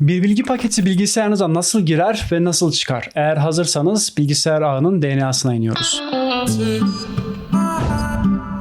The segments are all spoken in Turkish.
Bir bilgi paketi bilgisayarınıza nasıl girer ve nasıl çıkar? Eğer hazırsanız bilgisayar ağının DNA'sına iniyoruz.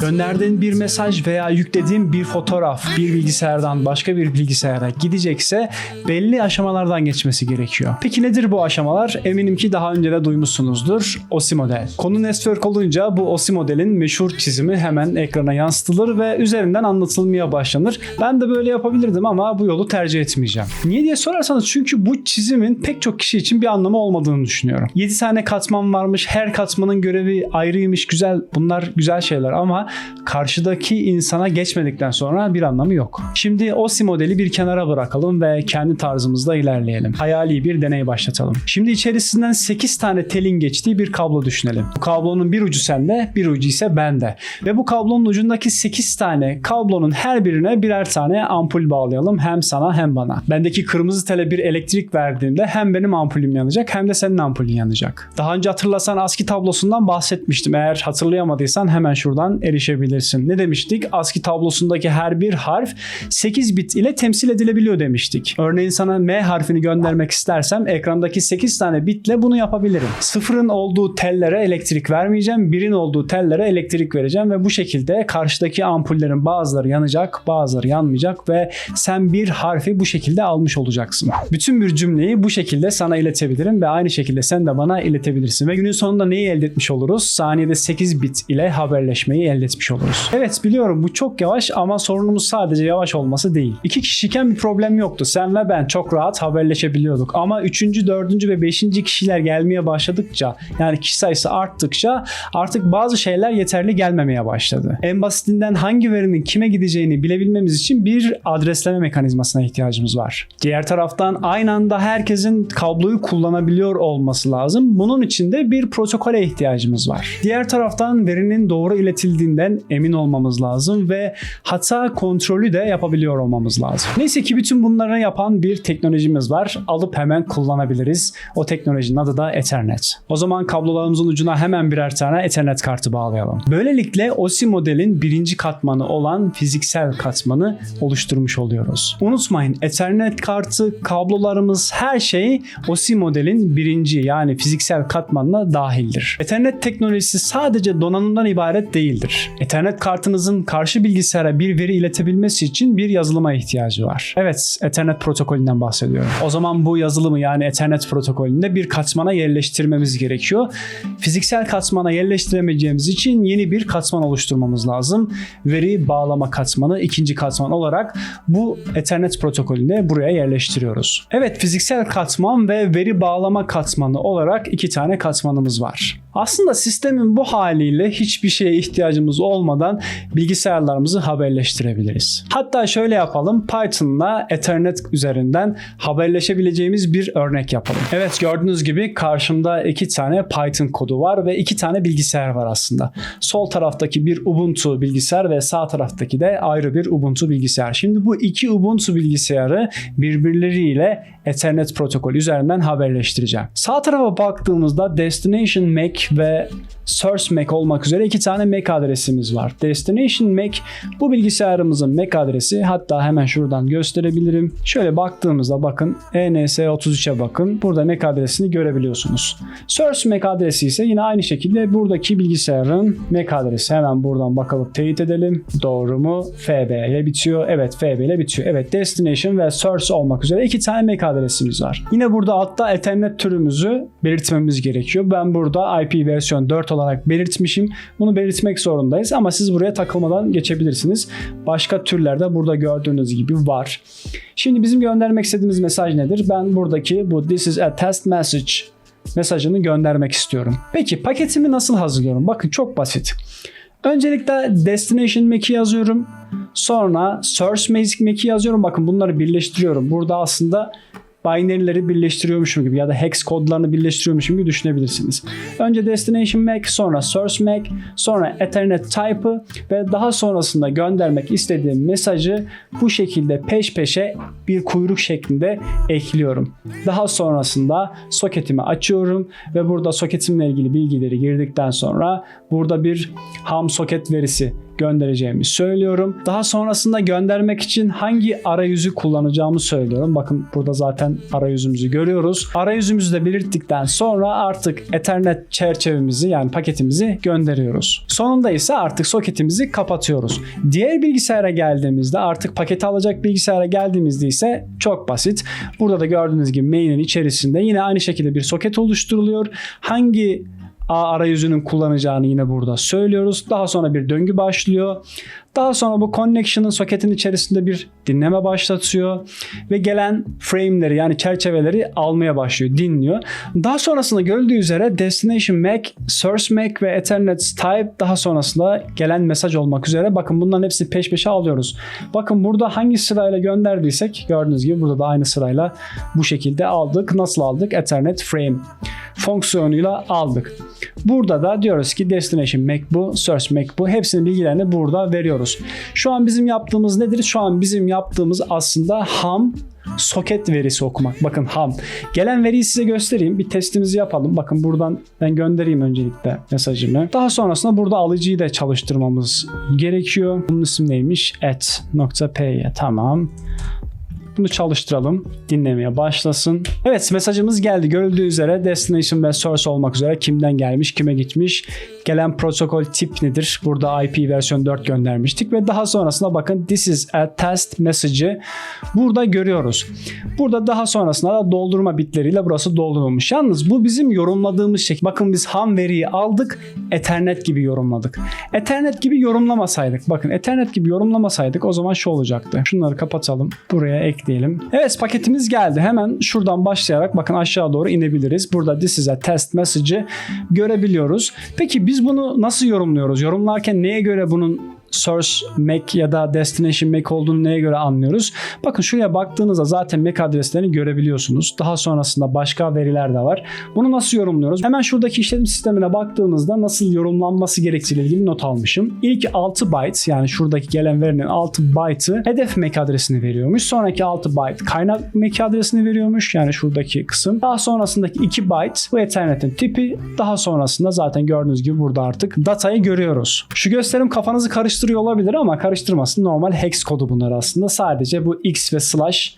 Gönderdiğin bir mesaj veya yüklediğin bir fotoğraf bir bilgisayardan başka bir bilgisayara gidecekse belli aşamalardan geçmesi gerekiyor. Peki nedir bu aşamalar? Eminim ki daha önce de duymuşsunuzdur. OSI model. Konu network olunca bu OSI modelin meşhur çizimi hemen ekrana yansıtılır ve üzerinden anlatılmaya başlanır. Ben de böyle yapabilirdim ama bu yolu tercih etmeyeceğim. Niye diye sorarsanız çünkü bu çizimin pek çok kişi için bir anlamı olmadığını düşünüyorum. 7 tane katman varmış. Her katmanın görevi ayrıymış. Güzel. Bunlar güzel şeyler ama karşıdaki insana geçmedikten sonra bir anlamı yok. Şimdi OSI modeli bir kenara bırakalım ve kendi tarzımızda ilerleyelim. Hayali bir deney başlatalım. Şimdi içerisinden 8 tane telin geçtiği bir kablo düşünelim. Bu kablonun bir ucu sende, bir ucu ise bende. Ve bu kablonun ucundaki 8 tane kablonun her birine birer tane ampul bağlayalım. Hem sana hem bana. Bendeki kırmızı tele bir elektrik verdiğimde hem benim ampulüm yanacak hem de senin ampulün yanacak. Daha önce hatırlasan ASCII tablosundan bahsetmiştim. Eğer hatırlayamadıysan hemen şuradan erişebilirsin. Ne demiştik? ASCII tablosundaki her bir harf 8 bit ile temsil edilebiliyor demiştik. Örneğin sana M harfini göndermek istersem ekrandaki 8 tane bitle bunu yapabilirim. Sıfırın olduğu tellere elektrik vermeyeceğim. Birin olduğu tellere elektrik vereceğim ve bu şekilde karşıdaki ampullerin bazıları yanacak, bazıları yanmayacak ve sen bir harfi bu şekilde almış olacaksın. Bütün bir cümleyi bu şekilde sana iletebilirim ve aynı şekilde sen de bana iletebilirsin. Ve günün sonunda neyi elde etmiş oluruz? Saniyede 8 bit ile haberleşmeyi elde etmiş oluruz. Evet biliyorum bu çok yavaş ama sorunumuz sadece yavaş olması değil. İki kişiyken bir problem yoktu. Sen ve ben çok rahat haberleşebiliyorduk. Ama üçüncü, dördüncü ve beşinci kişiler gelmeye başladıkça yani kişi sayısı arttıkça artık bazı şeyler yeterli gelmemeye başladı. En basitinden hangi verinin kime gideceğini bilebilmemiz için bir adresleme mekanizmasına ihtiyacımız var. Diğer taraftan aynı anda herkesin kabloyu kullanabiliyor olması lazım. Bunun için de bir protokole ihtiyacımız var. Diğer taraftan verinin doğru iletildiğinden emin olmamız lazım ve hata kontrolü de yapabiliyor olmamız lazım. Neyse ki bütün bunları yapan bir teknolojimiz var. Alıp hemen kullanabiliriz. O teknolojinin adı da Ethernet. O zaman kablolarımızın ucuna hemen birer tane Ethernet kartı bağlayalım. Böylelikle OSI modelin birinci katmanı olan fiziksel katmanı oluşturmuş oluyoruz. Unutmayın Ethernet kartı, kablolarımız her şey OSI modelin birinci yani fiziksel katmanına dahildir. Ethernet teknolojisi sadece donanımdan ibaret değildir. Ethernet kartınızın karşı bilgisayara bir veri iletebilmesi için bir yazılıma ihtiyacı var. Evet, Ethernet protokolünden bahsediyorum. O zaman bu yazılımı yani Ethernet protokolünde bir katmana yerleştirmemiz gerekiyor. Fiziksel katmana yerleştiremeyeceğimiz için yeni bir katman oluşturmamız lazım. Veri bağlama katmanı ikinci katman olarak bu Ethernet protokolünde buraya yerleştiriyoruz. Evet, fiziksel katman ve veri bağlama katmanı olarak iki tane katmanımız var. Aslında sistemin bu haliyle hiçbir şeye ihtiyacımız olmadan bilgisayarlarımızı haberleştirebiliriz. Hatta şöyle yapalım. Python'la Ethernet üzerinden haberleşebileceğimiz bir örnek yapalım. Evet gördüğünüz gibi karşımda iki tane Python kodu var ve iki tane bilgisayar var aslında. Sol taraftaki bir Ubuntu bilgisayar ve sağ taraftaki de ayrı bir Ubuntu bilgisayar. Şimdi bu iki Ubuntu bilgisayarı birbirleriyle Ethernet protokolü üzerinden haberleştireceğim. Sağ tarafa baktığımızda Destination MAC ve Source MAC olmak üzere iki tane MAC adresimiz var. Destination MAC bu bilgisayarımızın MAC adresi. Hatta hemen şuradan gösterebilirim. Şöyle baktığımızda bakın ENS33'e bakın. Burada MAC adresini görebiliyorsunuz. Source MAC adresi ise yine aynı şekilde buradaki bilgisayarın MAC adresi. Hemen buradan bakalım teyit edelim. Doğru mu? FB ile bitiyor. Evet FB ile bitiyor. Evet Destination ve Source olmak üzere iki tane MAC adresimiz var. Yine burada altta Ethernet türümüzü belirtmemiz gerekiyor. Ben burada IP versiyon 4 olarak belirtmişim. Bunu belirtmek zorundayız ama siz buraya takılmadan geçebilirsiniz. Başka türler de burada gördüğünüz gibi var. Şimdi bizim göndermek istediğimiz mesaj nedir? Ben buradaki bu this is a test message mesajını göndermek istiyorum. Peki paketimi nasıl hazırlıyorum? Bakın çok basit. Öncelikle destination mac'i yazıyorum. Sonra source mac'i yazıyorum. Bakın bunları birleştiriyorum. Burada aslında binary'leri birleştiriyormuşum gibi ya da hex kodlarını birleştiriyormuşum gibi düşünebilirsiniz. Önce destination MAC, sonra source MAC, sonra ethernet type'ı ve daha sonrasında göndermek istediğim mesajı bu şekilde peş peşe bir kuyruk şeklinde ekliyorum. Daha sonrasında soketimi açıyorum ve burada soketimle ilgili bilgileri girdikten sonra burada bir ham soket verisi göndereceğimi söylüyorum. Daha sonrasında göndermek için hangi arayüzü kullanacağımı söylüyorum. Bakın burada zaten arayüzümüzü görüyoruz. Arayüzümüzü de belirttikten sonra artık Ethernet çerçevemizi yani paketimizi gönderiyoruz. Sonunda ise artık soketimizi kapatıyoruz. Diğer bilgisayara geldiğimizde artık paketi alacak bilgisayara geldiğimizde ise çok basit. Burada da gördüğünüz gibi main'in içerisinde yine aynı şekilde bir soket oluşturuluyor. Hangi A arayüzünün kullanacağını yine burada söylüyoruz. Daha sonra bir döngü başlıyor. Daha sonra bu connection'ın soketin içerisinde bir dinleme başlatıyor ve gelen frame'leri yani çerçeveleri almaya başlıyor, dinliyor. Daha sonrasında görüldüğü üzere destination MAC, source MAC ve Ethernet type daha sonrasında gelen mesaj olmak üzere. Bakın bunların hepsini peş peşe alıyoruz. Bakın burada hangi sırayla gönderdiysek gördüğünüz gibi burada da aynı sırayla bu şekilde aldık. Nasıl aldık? Ethernet frame fonksiyonuyla aldık. Burada da diyoruz ki destination MAC bu, source MAC. Hepsinin bilgilerini burada veriyoruz. Şu an bizim yaptığımız nedir? Şu an bizim yaptığımız aslında ham soket verisi okumak. Bakın ham. Gelen veriyi size göstereyim. Bir testimizi yapalım. Bakın buradan ben göndereyim öncelikle mesajımı. Daha sonrasında burada alıcıyı da çalıştırmamız gerekiyor. Bunun ismi neymiş? et.py. Tamam. Bunu çalıştıralım. Dinlemeye başlasın. Evet mesajımız geldi. Görüldüğü üzere destination ve source olmak üzere kimden gelmiş, kime gitmiş, gelen protokol tip nedir? Burada IP versiyon 4 göndermiştik ve daha sonrasında bakın this is a test message'ı burada görüyoruz. Burada daha sonrasında da doldurma bitleriyle burası doldurulmuş. Yalnız bu bizim yorumladığımız şekil. Bakın biz ham veriyi aldık, Ethernet gibi yorumladık. Ethernet gibi yorumlamasaydık, bakın Ethernet gibi yorumlamasaydık o zaman şu olacaktı. Şunları kapatalım. Buraya ekleyelim. Evet paketimiz geldi. Hemen şuradan başlayarak bakın aşağı doğru inebiliriz. Burada this is a test message'ı görebiliyoruz. Peki biz bunu nasıl yorumluyoruz? Yorumlarken neye göre bunun source MAC ya da destination MAC olduğunu neye göre anlıyoruz? Bakın şuraya baktığınızda zaten MAC adreslerini görebiliyorsunuz. Daha sonrasında başka veriler de var. Bunu nasıl yorumluyoruz? Hemen şuradaki işletim sistemine baktığınızda nasıl yorumlanması gerektiğiyle ilgili not almışım. İlk 6 byte yani şuradaki gelen verinin 6 byte'ı hedef MAC adresini veriyormuş. Sonraki 6 byte kaynak MAC adresini veriyormuş. Yani şuradaki kısım. Daha sonrasındaki 2 byte bu Ethernet'in tipi. Daha sonrasında zaten gördüğünüz gibi burada artık datayı görüyoruz. Şu gösterim kafanızı karıştırıyor olabilir ama karıştırmasın. Normal hex kodu bunlar aslında. Sadece bu x ve slash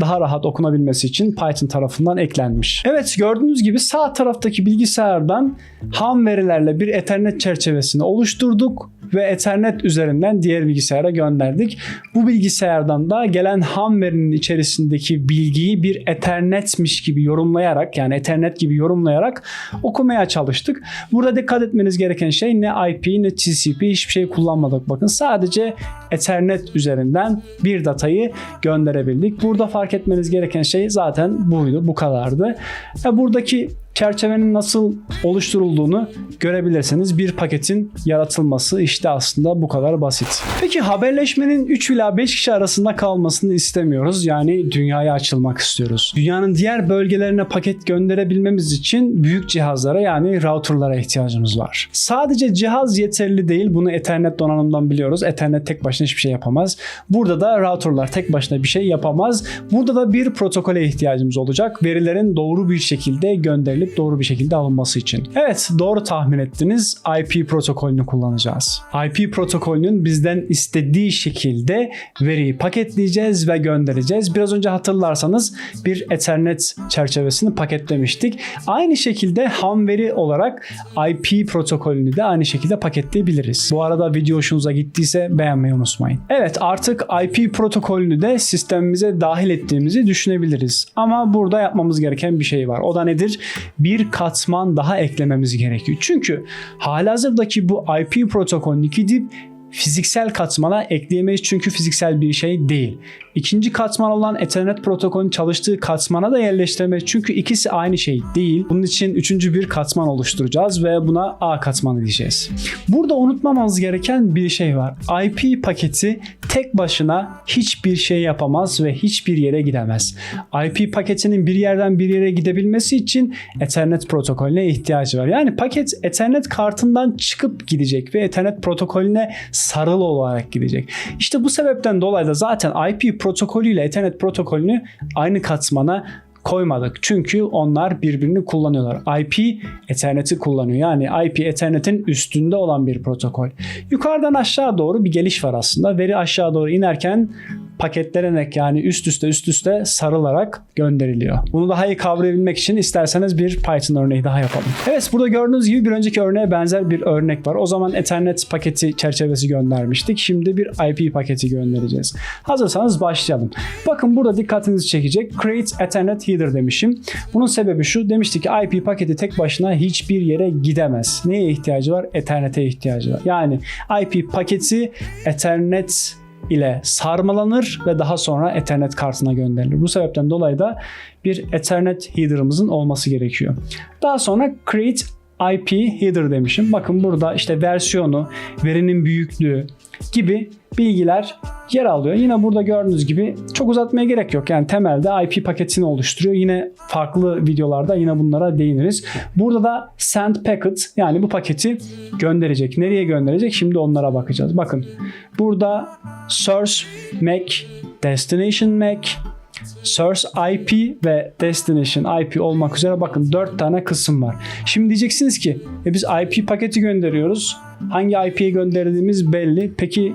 daha rahat okunabilmesi için Python tarafından eklenmiş. Evet gördüğünüz gibi sağ taraftaki bilgisayardan ham verilerle bir Ethernet çerçevesini oluşturduk ve Ethernet üzerinden diğer bilgisayara gönderdik. Bu bilgisayardan da gelen ham verinin içerisindeki bilgiyi bir Ethernetmiş gibi yorumlayarak yani Ethernet gibi yorumlayarak okumaya çalıştık. Burada dikkat etmeniz gereken şey ne IP ne TCP hiçbir şey kullanmadık. Bakın sadece Ethernet üzerinden bir datayı gönderebildik. Burada fark etmeniz gereken şey zaten buydu, bu kadardı. E buradaki çerçevenin nasıl oluşturulduğunu görebilirsiniz. Bir paketin yaratılması işte aslında bu kadar basit. Peki haberleşmenin 3 ila 5 kişi arasında kalmasını istemiyoruz. Yani dünyaya açılmak istiyoruz. Dünyanın diğer bölgelerine paket gönderebilmemiz için büyük cihazlara yani routerlara ihtiyacımız var. Sadece cihaz yeterli değil. Bunu Ethernet donanımdan biliyoruz. Ethernet tek başına hiçbir şey yapamaz. Burada da routerlar tek başına bir şey yapamaz. Burada da bir protokole ihtiyacımız olacak. Verilerin doğru bir şekilde gönderilip doğru bir şekilde alınması için. Evet doğru tahmin ettiniz. IP protokolünü kullanacağız. IP protokolünün bizden istediği şekilde veriyi paketleyeceğiz ve göndereceğiz. Biraz önce hatırlarsanız bir Ethernet çerçevesini paketlemiştik. Aynı şekilde ham veri olarak IP protokolünü de aynı şekilde paketleyebiliriz. Bu arada video hoşunuza gittiyse beğenmeyi unutmayın. Evet artık IP protokolünü de sistemimize dahil ettiğimizi düşünebiliriz. Ama burada yapmamız gereken bir şey var. O da nedir? Bir katman daha eklememiz gerekiyor. Çünkü halihazırdaki bu IP protokolünü gidip fiziksel katmana ekleyemeyiz çünkü fiziksel bir şey değil. İkinci katman olan Ethernet protokolünün çalıştığı katmana da yerleştiremeyiz çünkü ikisi aynı şey değil. Bunun için üçüncü bir katman oluşturacağız ve buna A katmanı diyeceğiz. Burada unutmamamız gereken bir şey var. IP paketi tek başına hiçbir şey yapamaz ve hiçbir yere gidemez. IP paketinin bir yerden bir yere gidebilmesi için Ethernet protokolüne ihtiyacı var. Yani paket Ethernet kartından çıkıp gidecek ve Ethernet protokolüne sarılı olarak gidecek. İşte bu sebepten dolayı da zaten IP protokolü ile Ethernet protokolünü aynı katmana koymadık. Çünkü onlar birbirini kullanıyorlar. IP Ethernet'i kullanıyor. Yani IP Ethernet'in üstünde olan bir protokol. Yukarıdan aşağı doğru bir geliş var aslında. Veri aşağı doğru inerken paketlenerek yani üst üste üst üste sarılarak gönderiliyor. Bunu daha iyi kavrayabilmek için isterseniz bir Python örneği daha yapalım. Evet burada gördüğünüz gibi bir önceki örneğe benzer bir örnek var. O zaman Ethernet paketi çerçevesi göndermiştik. Şimdi bir IP paketi göndereceğiz. Hazırsanız başlayalım. Bakın burada dikkatinizi çekecek. Create Ethernet Header demişim. Bunun sebebi şu. Demiştik ki IP paketi tek başına hiçbir yere gidemez. Neye ihtiyacı var? Ethernet'e ihtiyacı var. Yani IP paketi Ethernet ile sarmalanır ve daha sonra Ethernet kartına gönderilir. Bu sebepten dolayı da bir Ethernet header'ımızın olması gerekiyor. Daha sonra create IP header demişim. Bakın burada işte versiyonu, verinin büyüklüğü gibi bilgiler yer alıyor. Yine burada gördüğünüz gibi çok uzatmaya gerek yok. Yani temelde IP paketini oluşturuyor. Yine farklı videolarda yine bunlara değiniriz. Burada da send packet yani bu paketi gönderecek. Nereye gönderecek? Şimdi onlara bakacağız. Bakın burada source MAC, destination MAC, Source IP ve Destination IP olmak üzere bakın 4 tane kısım var. Şimdi diyeceksiniz ki e biz IP paketi gönderiyoruz. Hangi IP'ye gönderdiğimiz belli. Peki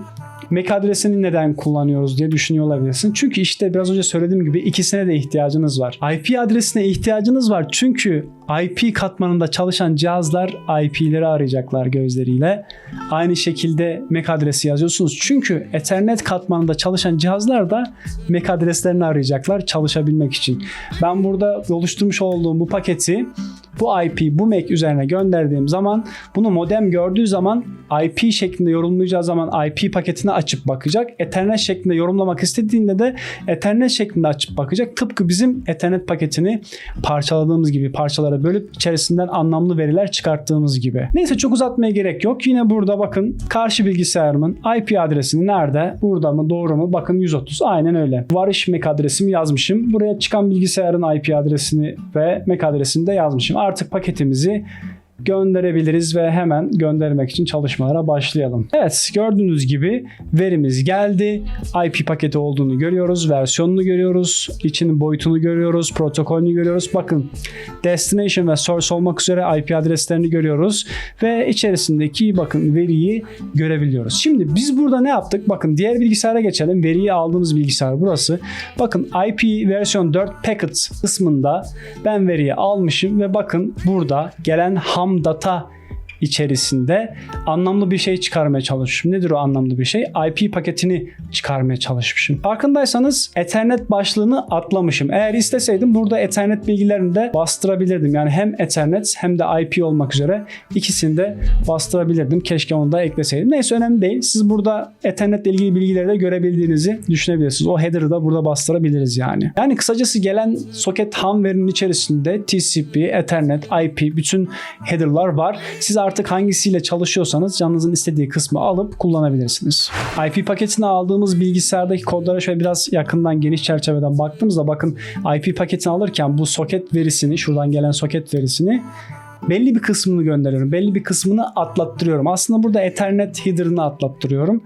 MAC adresini neden kullanıyoruz diye düşünüyor olabilirsin. Çünkü işte biraz önce söylediğim gibi ikisine de ihtiyacınız var. IP adresine ihtiyacınız var çünkü IP katmanında çalışan cihazlar IP'leri arayacaklar gözleriyle. Aynı şekilde MAC adresi yazıyorsunuz. Çünkü Ethernet katmanında çalışan cihazlar da MAC adreslerini arayacaklar çalışabilmek için. Ben burada oluşturmuş olduğum bu paketi bu IP bu MAC üzerine gönderdiğim zaman bunu modem gördüğü zaman IP şeklinde yorumlayacağı zaman IP paketini açıp bakacak. Ethernet şeklinde yorumlamak istediğinde de Ethernet şeklinde açıp bakacak. Tıpkı bizim Ethernet paketini parçaladığımız gibi parçalara bölüp içerisinden anlamlı veriler çıkarttığımız gibi. Neyse çok uzatmaya gerek yok. Yine burada bakın karşı bilgisayarımın IP adresini nerede? Burada mı? Doğru mu? Bakın 130. Aynen öyle. Varış MAC adresimi yazmışım. Buraya çıkan bilgisayarın IP adresini ve MAC adresini de yazmışım. Artık paketimizi gönderebiliriz ve hemen göndermek için çalışmalara başlayalım. Evet gördüğünüz gibi verimiz geldi. IP paketi olduğunu görüyoruz. Versiyonunu görüyoruz. içinin boyutunu görüyoruz. Protokolünü görüyoruz. Bakın destination ve source olmak üzere IP adreslerini görüyoruz. Ve içerisindeki bakın veriyi görebiliyoruz. Şimdi biz burada ne yaptık? Bakın diğer bilgisayara geçelim. Veriyi aldığımız bilgisayar burası. Bakın IP versiyon 4 packet kısmında ben veriyi almışım ve bakın burada gelen ham data içerisinde anlamlı bir şey çıkarmaya çalışmışım. Nedir o anlamlı bir şey? IP paketini çıkarmaya çalışmışım. Farkındaysanız Ethernet başlığını atlamışım. Eğer isteseydim burada Ethernet bilgilerini de bastırabilirdim. Yani hem Ethernet hem de IP olmak üzere ikisini de bastırabilirdim. Keşke onu da ekleseydim. Neyse önemli değil. Siz burada Ethernet ile ilgili bilgileri de görebildiğinizi düşünebilirsiniz. O header'ı da burada bastırabiliriz yani. Yani kısacası gelen soket ham verinin içerisinde TCP, Ethernet, IP bütün header'lar var. Siz artık hangisiyle çalışıyorsanız canınızın istediği kısmı alıp kullanabilirsiniz. IP paketini aldığımız bilgisayardaki kodlara şöyle biraz yakından geniş çerçeveden baktığımızda bakın IP paketini alırken bu soket verisini şuradan gelen soket verisini belli bir kısmını gönderiyorum. Belli bir kısmını atlattırıyorum. Aslında burada Ethernet header'ını atlattırıyorum.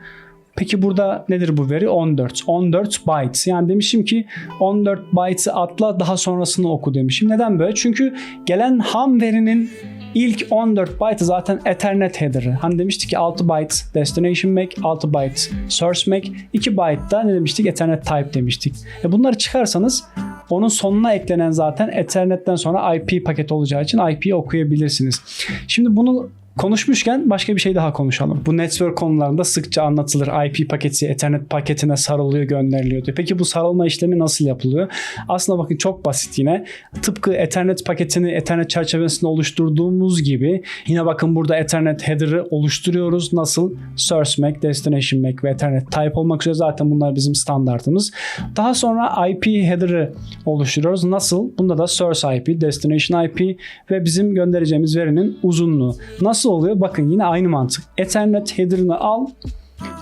Peki burada nedir bu veri? 14. 14 bytes. Yani demişim ki 14 bytes'ı atla daha sonrasını oku demişim. Neden böyle? Çünkü gelen ham verinin İlk 14 byte zaten Ethernet header'ı. Hani demiştik ki 6 byte destination MAC, 6 byte source MAC, 2 byte da ne demiştik? Ethernet type demiştik. E bunları çıkarsanız onun sonuna eklenen zaten Ethernet'ten sonra IP paket olacağı için IP'yi okuyabilirsiniz. Şimdi bunu Konuşmuşken başka bir şey daha konuşalım. Bu network konularında sıkça anlatılır. IP paketi Ethernet paketine sarılıyor, gönderiliyor diyor. Peki bu sarılma işlemi nasıl yapılıyor? Aslında bakın çok basit yine. Tıpkı Ethernet paketini Ethernet çerçevesinde oluşturduğumuz gibi yine bakın burada Ethernet header'ı oluşturuyoruz. Nasıl? Source MAC, Destination MAC ve Ethernet type olmak üzere zaten bunlar bizim standartımız. Daha sonra IP header'ı oluşturuyoruz. Nasıl? Bunda da source IP, destination IP ve bizim göndereceğimiz verinin uzunluğu. Nasıl oluyor? Bakın yine aynı mantık. Ethernet header'ını al.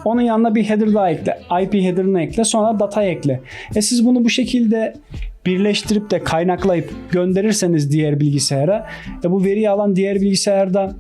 Onun yanına bir header daha ekle. IP header'ını ekle. Sonra data ekle. E siz bunu bu şekilde birleştirip de kaynaklayıp gönderirseniz diğer bilgisayara e bu veriyi alan diğer bilgisayarda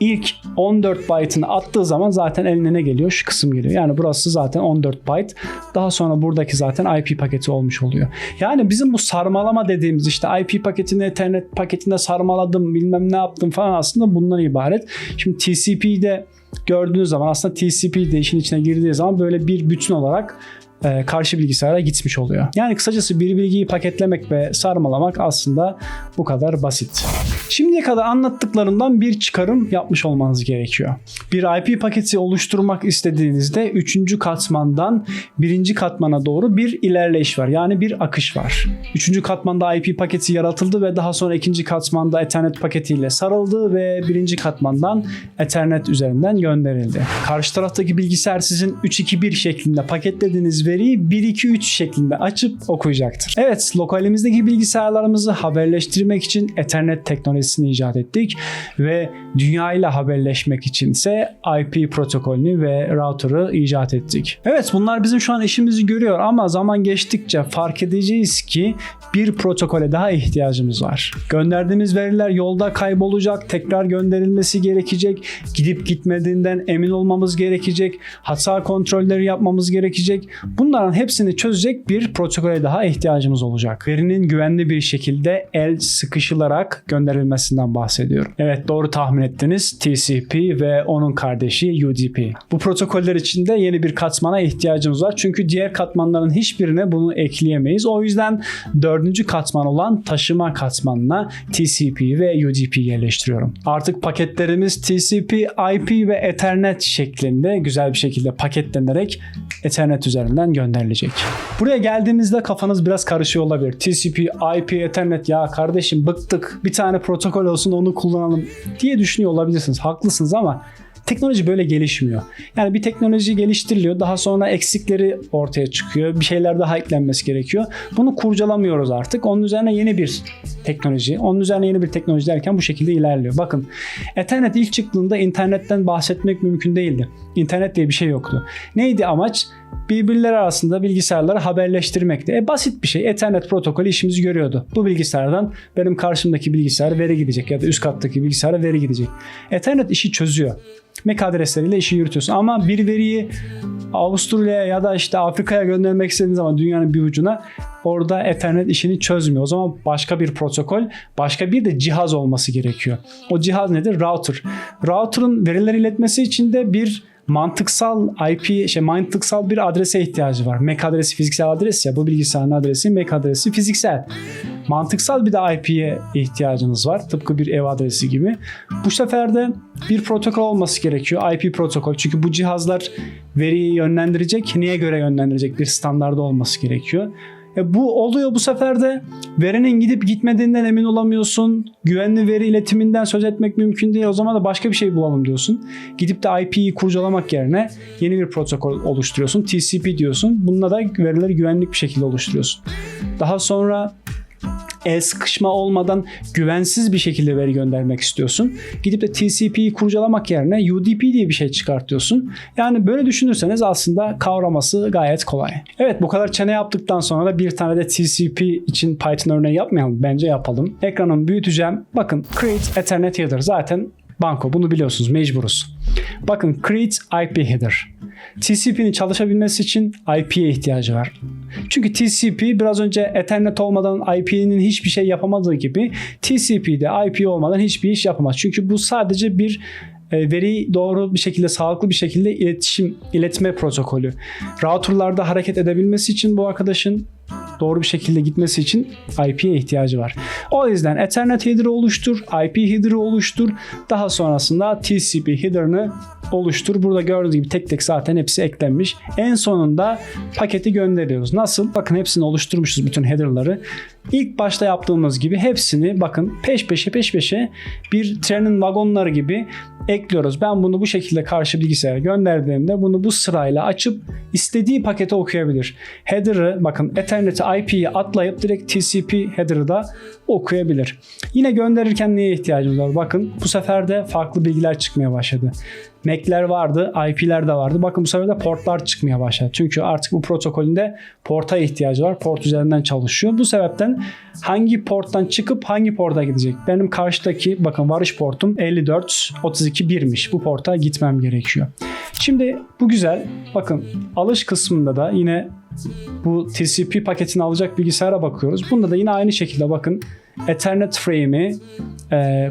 ilk 14 byte'ını attığı zaman zaten eline ne geliyor? Şu kısım geliyor. Yani burası zaten 14 byte. Daha sonra buradaki zaten IP paketi olmuş oluyor. Yani bizim bu sarmalama dediğimiz işte IP paketini Ethernet paketine sarmaladım bilmem ne yaptım falan aslında bundan ibaret. Şimdi TCP'de gördüğünüz zaman aslında TCP de işin içine girdiği zaman böyle bir bütün olarak e, karşı bilgisayara gitmiş oluyor. Yani kısacası bir bilgiyi paketlemek ve sarmalamak aslında bu kadar basit. Şimdiye kadar anlattıklarımdan bir çıkarım yapmış olmanız gerekiyor. Bir IP paketi oluşturmak istediğinizde 3. katmandan 1. katmana doğru bir ilerleyiş var. Yani bir akış var. 3. katmanda IP paketi yaratıldı ve daha sonra 2. katmanda Ethernet paketiyle sarıldı ve 1. katmandan Ethernet üzerinden gönderildi. Karşı taraftaki bilgisayar sizin 3-2-1 şeklinde paketlediğiniz veriyi 1-2-3 şeklinde açıp okuyacaktır. Evet, lokalimizdeki bilgisayarlarımızı haberleştirmek için Ethernet teknolojisini icat ettik ve dünya ile haberleşmek için ise IP protokolünü ve router'ı icat ettik. Evet, bunlar bizim şu an işimizi görüyor ama zaman geçtikçe fark edeceğiz ki bir protokole daha ihtiyacımız var. Gönderdiğimiz veriler yolda kaybolacak, tekrar gönderilmesi gerekecek, gidip gitmediğinden emin olmamız gerekecek, hata kontrolleri yapmamız gerekecek. Bunların hepsini çözecek bir protokole daha ihtiyacımız olacak. Verinin güvenli bir şekilde el sıkışılarak gönderilmesinden bahsediyorum. Evet doğru tahmin ettiniz. TCP ve onun kardeşi UDP. Bu protokoller için de yeni bir katmana ihtiyacımız var. Çünkü diğer katmanların hiçbirine bunu ekleyemeyiz. O yüzden dördüncü katman olan taşıma katmanına TCP ve UDP yerleştiriyorum. Artık paketlerimiz TCP, IP ve Ethernet şeklinde güzel bir şekilde paketlenerek Ethernet üzerinden gönderilecek. Buraya geldiğimizde kafanız biraz karışıyor olabilir. TCP, IP, Ethernet ya kardeşim bıktık bir tane protokol olsun onu kullanalım diye düşünüyor olabilirsiniz. Haklısınız ama teknoloji böyle gelişmiyor. Yani bir teknoloji geliştiriliyor. Daha sonra eksikleri ortaya çıkıyor. Bir şeyler daha eklenmesi gerekiyor. Bunu kurcalamıyoruz artık. Onun üzerine yeni bir teknoloji. Onun üzerine yeni bir teknoloji derken bu şekilde ilerliyor. Bakın Ethernet ilk çıktığında internetten bahsetmek mümkün değildi. İnternet diye bir şey yoktu. Neydi amaç? Birbirleri arasında bilgisayarları haberleştirmekti. E basit bir şey. Ethernet protokolü işimizi görüyordu. Bu bilgisayardan benim karşımdaki bilgisayara veri gidecek ya da üst kattaki bilgisayara veri gidecek. Ethernet işi çözüyor. MAC adresleriyle işi yürütüyorsun. Ama bir veriyi Avusturya'ya ya da işte Afrika'ya göndermek istediğin zaman dünyanın bir ucuna orada Ethernet işini çözmüyor. O zaman başka bir protokol, başka bir de cihaz olması gerekiyor. O cihaz nedir? Router. Router'ın verileri iletmesi için de bir mantıksal IP, şey mantıksal bir adrese ihtiyacı var. MAC adresi fiziksel adres ya bu bilgisayarın adresi, MAC adresi fiziksel. Mantıksal bir de IP'ye ihtiyacınız var. Tıpkı bir ev adresi gibi. Bu sefer de bir protokol olması gerekiyor. IP protokol. Çünkü bu cihazlar veriyi yönlendirecek. Neye göre yönlendirecek bir standarda olması gerekiyor. E bu oluyor bu sefer de verinin gidip gitmediğinden emin olamıyorsun. Güvenli veri iletiminden söz etmek mümkün değil. O zaman da başka bir şey bulalım diyorsun. Gidip de IP'yi kurcalamak yerine yeni bir protokol oluşturuyorsun. TCP diyorsun. Bununla da verileri güvenlik bir şekilde oluşturuyorsun. Daha sonra el sıkışma olmadan güvensiz bir şekilde veri göndermek istiyorsun. Gidip de TCP'yi kurcalamak yerine UDP diye bir şey çıkartıyorsun. Yani böyle düşünürseniz aslında kavraması gayet kolay. Evet bu kadar çene yaptıktan sonra da bir tane de TCP için Python örneği yapmayalım. Bence yapalım. Ekranımı büyüteceğim. Bakın create ethernet header zaten banko bunu biliyorsunuz mecburuz. Bakın create IP header. TCP'nin çalışabilmesi için IP'ye ihtiyacı var. Çünkü TCP biraz önce Ethernet olmadan IP'nin hiçbir şey yapamadığı gibi TCP'de IP olmadan hiçbir iş yapamaz. Çünkü bu sadece bir e, veriyi doğru bir şekilde, sağlıklı bir şekilde iletişim, iletme protokolü. Routerlarda hareket edebilmesi için bu arkadaşın doğru bir şekilde gitmesi için IP'ye ihtiyacı var. O yüzden Ethernet header'ı oluştur, IP header'ı oluştur. Daha sonrasında TCP header'ını oluştur. Burada gördüğünüz gibi tek tek zaten hepsi eklenmiş. En sonunda paketi gönderiyoruz. Nasıl? Bakın hepsini oluşturmuşuz bütün header'ları. İlk başta yaptığımız gibi hepsini bakın peş peşe peş peşe bir trenin vagonları gibi ekliyoruz. Ben bunu bu şekilde karşı bilgisayara gönderdiğimde bunu bu sırayla açıp istediği paketi okuyabilir. Header'ı bakın Ethernet'i IP'yi atlayıp direkt TCP header'ı da okuyabilir. Yine gönderirken neye ihtiyacımız var? Bakın bu sefer de farklı bilgiler çıkmaya başladı. MAC'ler vardı, IP'ler de vardı. Bakın bu sefer de portlar çıkmaya başladı. Çünkü artık bu protokolünde porta ihtiyacı var. Port üzerinden çalışıyor. Bu sebepten hangi porttan çıkıp hangi porta gidecek? Benim karşıdaki bakın varış portum 54 32 1'miş. Bu porta gitmem gerekiyor. Şimdi bu güzel. Bakın alış kısmında da yine bu TCP paketini alacak bilgisayara bakıyoruz. Bunda da yine aynı şekilde bakın Ethernet frame'i e,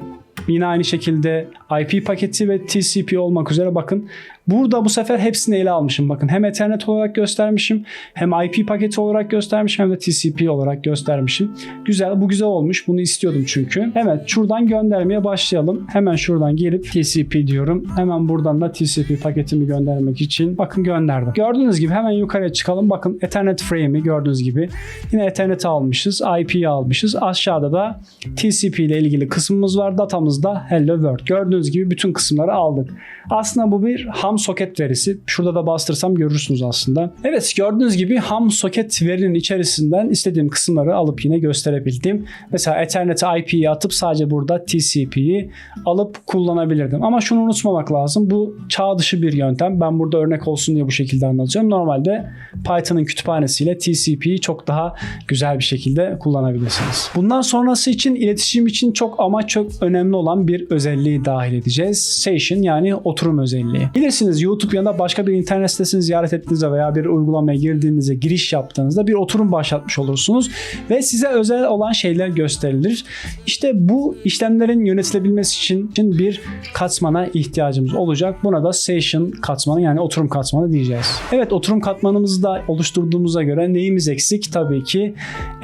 yine aynı şekilde IP paketi ve TCP olmak üzere bakın burada bu sefer hepsini ele almışım. Bakın hem Ethernet olarak göstermişim hem IP paketi olarak göstermişim hem de TCP olarak göstermişim. Güzel bu güzel olmuş. Bunu istiyordum çünkü. Evet şuradan göndermeye başlayalım. Hemen şuradan gelip TCP diyorum. Hemen buradan da TCP paketimi göndermek için bakın gönderdim. Gördüğünüz gibi hemen yukarıya çıkalım. Bakın Ethernet frame'i gördüğünüz gibi yine Ethernet'i almışız. IP'yi almışız. Aşağıda da TCP ile ilgili kısmımız var. Datamızda Hello World. Gördüğünüz gibi bütün kısımları aldık. Aslında bu bir ham soket verisi. Şurada da bastırsam görürsünüz aslında. Evet gördüğünüz gibi ham soket verinin içerisinden istediğim kısımları alıp yine gösterebildim. Mesela Ethernet'e IP'yi atıp sadece burada TCP'yi alıp kullanabilirdim. Ama şunu unutmamak lazım. Bu çağ dışı bir yöntem. Ben burada örnek olsun diye bu şekilde anlatacağım. Normalde Python'ın kütüphanesiyle TCP'yi çok daha güzel bir şekilde kullanabilirsiniz. Bundan sonrası için iletişim için çok ama çok önemli olan bir özelliği dahil edeceğiz. Session yani oturum özelliği. Bilirsiniz YouTube ya da başka bir internet sitesini ziyaret ettiğinizde veya bir uygulamaya girdiğinizde giriş yaptığınızda bir oturum başlatmış olursunuz ve size özel olan şeyler gösterilir. İşte bu işlemlerin yönetilebilmesi için bir katmana ihtiyacımız olacak. Buna da session katmanı yani oturum katmanı diyeceğiz. Evet oturum katmanımızı da oluşturduğumuza göre neyimiz eksik? Tabii ki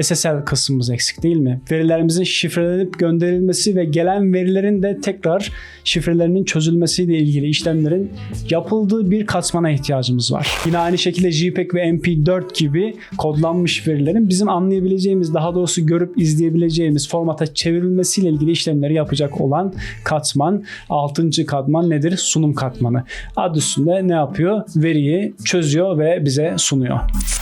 SSL kısmımız eksik değil mi? Verilerimizin şifrelenip gönderilmesi ve gelen verilerin de tekrar şifrelerinin çözülmesiyle ilgili işlemlerin yapıldığı bir katmana ihtiyacımız var. Yine aynı şekilde JPEG ve MP4 gibi kodlanmış verilerin bizim anlayabileceğimiz, daha doğrusu görüp izleyebileceğimiz formata çevrilmesiyle ilgili işlemleri yapacak olan katman. 6. katman nedir? Sunum katmanı. Adı üstünde ne yapıyor? Veriyi çözüyor ve bize sunuyor.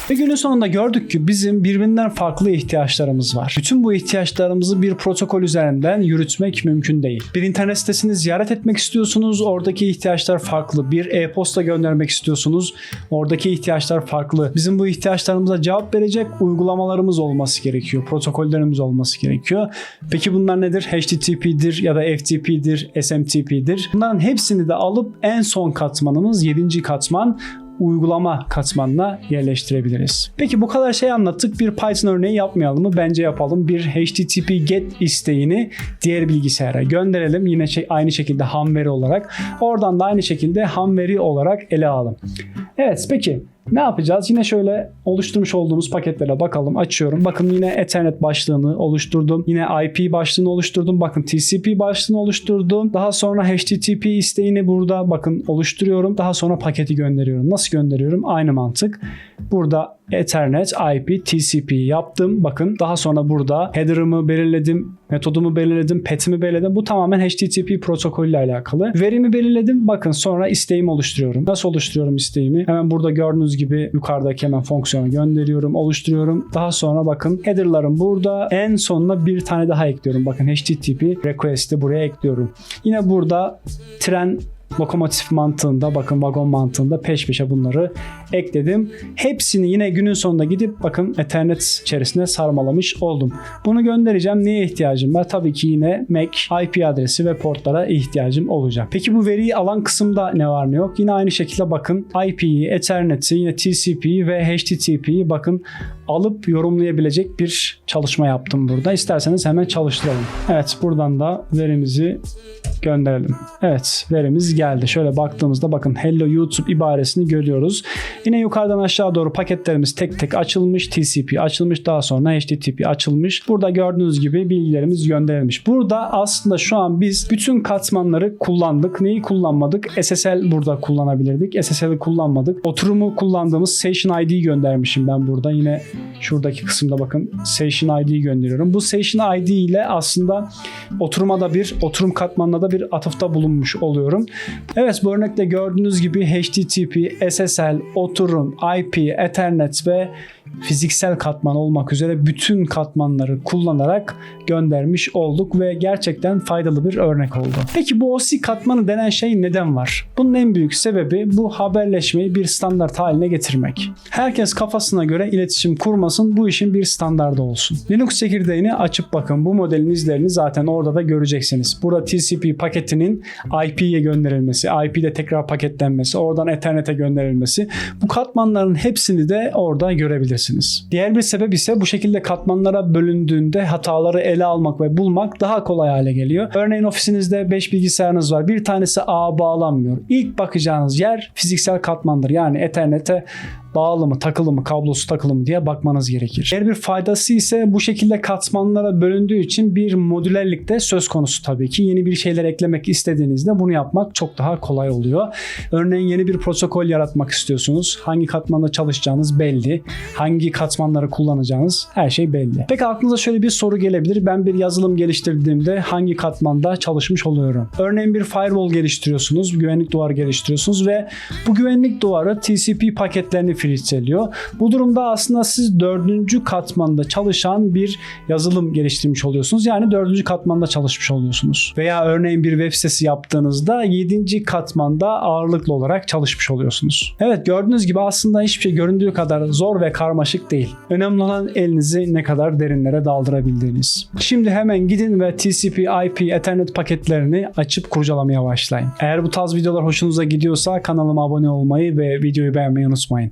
Ve günün sonunda gördük ki bizim birbirinden farklı ihtiyaçlarımız var. Bütün bu ihtiyaçlarımızı bir protokol üzerinden yürütmek mümkün değil. Bir internet sitesini ziyaret etmek istiyorsunuz, oradaki ihtiyaçlar farklı. Bir e-posta göndermek istiyorsunuz, oradaki ihtiyaçlar farklı. Bizim bu ihtiyaçlarımıza cevap verecek uygulamalarımız olması gerekiyor, protokollerimiz olması gerekiyor. Peki bunlar nedir? HTTP'dir ya da FTP'dir, SMTP'dir. Bunların hepsini de alıp en son katmanımız 7. katman uygulama katmanına yerleştirebiliriz. Peki bu kadar şey anlattık. Bir Python örneği yapmayalım mı? Bence yapalım. Bir HTTP GET isteğini diğer bilgisayara gönderelim. Yine şey, aynı şekilde ham veri olarak. Oradan da aynı şekilde ham veri olarak ele alalım. Evet peki ne yapacağız? Yine şöyle oluşturmuş olduğumuz paketlere bakalım. Açıyorum. Bakın yine Ethernet başlığını oluşturdum. Yine IP başlığını oluşturdum. Bakın TCP başlığını oluşturdum. Daha sonra HTTP isteğini burada bakın oluşturuyorum. Daha sonra paketi gönderiyorum. Nasıl gönderiyorum? Aynı mantık. Burada Ethernet, IP, TCP yaptım. Bakın daha sonra burada header'ımı belirledim, metodumu belirledim, pet'imi belirledim. Bu tamamen HTTP protokolüyle alakalı. Verimi belirledim. Bakın sonra isteğimi oluşturuyorum. Nasıl oluşturuyorum isteğimi? Hemen burada gördüğünüz gibi yukarıdaki hemen fonksiyonu gönderiyorum, oluşturuyorum. Daha sonra bakın header'larım burada. En sonuna bir tane daha ekliyorum. Bakın HTTP request'i buraya ekliyorum. Yine burada tren lokomotif mantığında bakın vagon mantığında peş peşe bunları ekledim. Hepsini yine günün sonunda gidip bakın Ethernet içerisine sarmalamış oldum. Bunu göndereceğim. Neye ihtiyacım var? Tabii ki yine MAC, IP adresi ve portlara ihtiyacım olacak. Peki bu veriyi alan kısımda ne var ne yok? Yine aynı şekilde bakın IP'yi, Ethernet'i, yine TCP'yi ve HTTP'yi bakın alıp yorumlayabilecek bir çalışma yaptım burada. İsterseniz hemen çalıştıralım. Evet buradan da verimizi gönderelim. Evet verimiz geldi. Şöyle baktığımızda bakın Hello YouTube ibaresini görüyoruz. Yine yukarıdan aşağı doğru paketlerimiz tek tek açılmış. TCP açılmış. Daha sonra HTTP açılmış. Burada gördüğünüz gibi bilgilerimiz gönderilmiş. Burada aslında şu an biz bütün katmanları kullandık. Neyi kullanmadık? SSL burada kullanabilirdik. SSL'i kullanmadık. Oturumu kullandığımız Session ID'yi göndermişim ben burada. Yine şuradaki kısımda bakın Session ID'yi gönderiyorum. Bu Session ID ile aslında oturuma da bir oturum katmanına da bir atıfta bulunmuş oluyorum. Evet bu örnekte gördüğünüz gibi HTTP, SSL, oturum, IP, Ethernet ve fiziksel katman olmak üzere bütün katmanları kullanarak göndermiş olduk ve gerçekten faydalı bir örnek oldu. Peki bu OSI katmanı denen şey neden var? Bunun en büyük sebebi bu haberleşmeyi bir standart haline getirmek. Herkes kafasına göre iletişim kurmasın, bu işin bir standardı olsun. Linux çekirdeğini açıp bakın. Bu modelin izlerini zaten orada da göreceksiniz. Burada TCP paketinin IP'ye gönderilmesi, IP'de tekrar paketlenmesi, oradan Ethernet'e gönderilmesi. Bu katmanların hepsini de orada görebilirsiniz. Diğer bir sebep ise bu şekilde katmanlara bölündüğünde hataları ele almak ve bulmak daha kolay hale geliyor. Örneğin ofisinizde 5 bilgisayarınız var. Bir tanesi ağa bağlanmıyor. İlk bakacağınız yer fiziksel katmandır. Yani Ethernet'e bağlı mı, takılı mı, kablosu takılı mı diye bakmanız gerekir. Diğer bir faydası ise bu şekilde katmanlara bölündüğü için bir modülerlik de söz konusu tabii ki. Yeni bir şeyler eklemek istediğinizde bunu yapmak çok daha kolay oluyor. Örneğin yeni bir protokol yaratmak istiyorsunuz. Hangi katmanda çalışacağınız belli. Hangi katmanları kullanacağınız her şey belli. Peki aklınıza şöyle bir soru gelebilir. Ben bir yazılım geliştirdiğimde hangi katmanda çalışmış oluyorum? Örneğin bir firewall geliştiriyorsunuz, güvenlik duvarı geliştiriyorsunuz ve bu güvenlik duvarı TCP paketlerini filtreliyor. Bu durumda aslında siz dördüncü katmanda çalışan bir yazılım geliştirmiş oluyorsunuz. Yani dördüncü katmanda çalışmış oluyorsunuz. Veya örneğin bir web sitesi yaptığınızda yedinci katmanda ağırlıklı olarak çalışmış oluyorsunuz. Evet gördüğünüz gibi aslında hiçbir şey göründüğü kadar zor ve karmaşık değil. Önemli olan elinizi ne kadar derinlere daldırabildiğiniz. Şimdi hemen gidin ve TCP, IP, Ethernet paketlerini açıp kurcalamaya başlayın. Eğer bu tarz videolar hoşunuza gidiyorsa kanalıma abone olmayı ve videoyu beğenmeyi unutmayın.